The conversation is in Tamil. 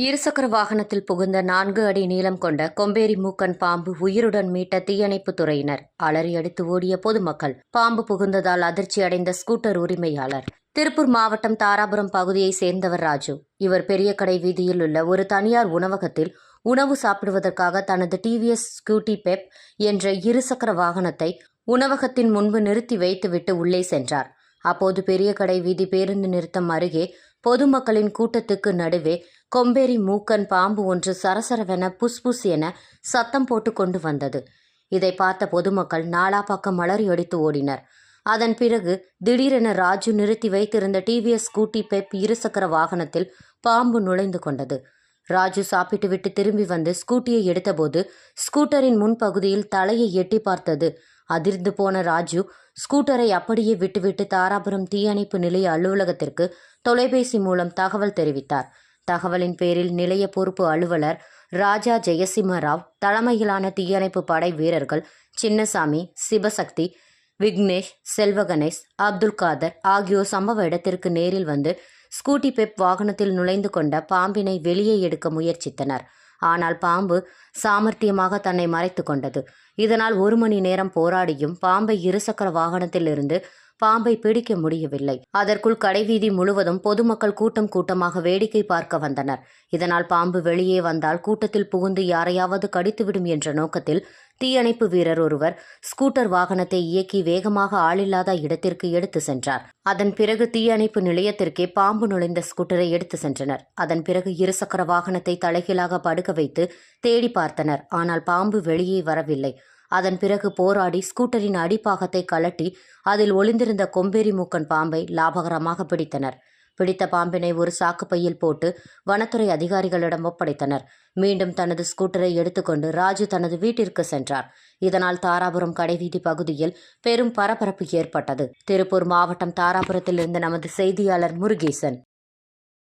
இருசக்கர வாகனத்தில் புகுந்த நான்கு அடி நீளம் கொண்ட கொம்பேரி மூக்கன் பாம்பு உயிருடன் மீட்ட தீயணைப்பு துறையினர். அலறி அடித்து ஓடிய பொதுமக்கள் பாம்பு புகுந்ததால் அதிர்ச்சி அடைந்த ஸ்கூட்டர் உரிமையாளர். திருப்பூர் மாவட்டம் தாராபுரம் பகுதியை சேர்ந்தவர் ராஜு. இவர் பெரிய கடை வீதியில் உள்ள ஒரு தனியார் உணவகத்தில் உணவு சாப்பிடுவதற்காக தனது டிவிஎஸ் ஸ்கூட்டி பெப் என்ற இருசக்கர வாகனத்தை உணவகத்தின் முன்பு நிறுத்தி வைத்துவிட்டு உள்ளே சென்றார். அப்போது பெரிய கடை வீதி பேருந்து நிறுத்தம் அருகே பொதுமக்களின் கூட்டத்துக்கு நடுவே கொம்பேரி மூக்கன் பாம்பு ஒன்று சரசரவென புஸ் புஸ் என சத்தம் போட்டு கொண்டு வந்தது. இதை பார்த்த பொதுமக்கள் நாலா பக்கம் மலரி அடித்து ஓடினர். அதன் பிறகு திடீரென ராஜு நிறுத்தி வைத்திருந்த டிவிஎஸ் ஸ்கூட்டி பெப் இருசக்கர வாகனத்தில் பாம்பு நுழைந்து கொண்டது. ராஜு சாப்பிட்டுவிட்டு திரும்பி வந்து ஸ்கூட்டியை எடுத்தபோது ஸ்கூட்டரின் முன்பகுதியில் தலையை எட்டி பார்த்தது. அதிர்ந்து போன ராஜு ஸ்கூட்டரை அப்படியே விட்டுவிட்டு தாராபுரம் தீயணைப்பு நிலைய அலுவலகத்திற்கு தொலைபேசி மூலம் தகவல் தெரிவித்தார். தகவலின் பேரில் நிலைய பொறுப்பு அலுவலர் ராஜா ஜெயசிம்ம ராவ் தலைமையிலான தீயணைப்பு படை வீரர்கள் சின்னசாமி சிவசக்தி விக்னேஷ் செல்வகணேஷ் அப்துல் காதர் ஆகியோர் சம்பவ இடத்திற்கு நேரில் வந்து ஸ்கூட்டி பெப் வாகனத்தில் நுழைந்து கொண்ட பாம்பினை வெளியே எடுக்க முயற்சித்தனர். ஆனால் பாம்பு சாமர்த்தியமாக தன்னை மறைத்து கொண்டது. இதனால் ஒரு மணி நேரம் போராடியும் பாம்பை இருசக்கர வாகனத்திலிருந்து பாம்பை பிடிக்க முடியவில்லை. அதற்குள் கடைவீதி முழுவதும் பொதுமக்கள் கூட்டம் கூட்டமாக வேடிக்கை பார்க்க வந்தனர். இதனால் பாம்பு வெளியே வந்தால் கூட்டத்தில் புகுந்து யாரையாவது கடித்துவிடும் என்ற நோக்கத்தில் தீயணைப்பு வீரர் ஒருவர் ஸ்கூட்டர் வாகனத்தை இயக்கி வேகமாக ஆளில்லாத இடத்திற்கு எடுத்து சென்றார். அதன் பிறகு தீயணைப்பு நிலையத்திற்கே பாம்பு நுழைந்த ஸ்கூட்டரை எடுத்து சென்றனர். அதன் பிறகு இருசக்கர வாகனத்தை தலைகீழாக படுக்க வைத்து தேடி பார்த்தனர். ஆனால் பாம்பு வெளியே வரவில்லை. அதன் பிறகு போராடி ஸ்கூட்டரின் அடிப்பாகத்தை கலட்டி அதில் ஒளிந்திருந்த கொம்பேரி மூக்கன் பாம்பை லாபகரமாக பிடித்தனர். பிடித்த பாம்பினை ஒரு சாக்குப்பையில் போட்டு வனத்துறை அதிகாரிகளிடம் ஒப்படைத்தனர். மீண்டும் தனது ஸ்கூட்டரை எடுத்துக்கொண்டு ராஜு தனது வீட்டிற்கு சென்றார். இதனால் தாராபுரம் கடைவீதி பகுதியில் பெரும் பரபரப்பு ஏற்பட்டது. திருப்பூர் மாவட்டம் தாராபுரத்திலிருந்து நமது செய்தியாளர் முருகேசன்.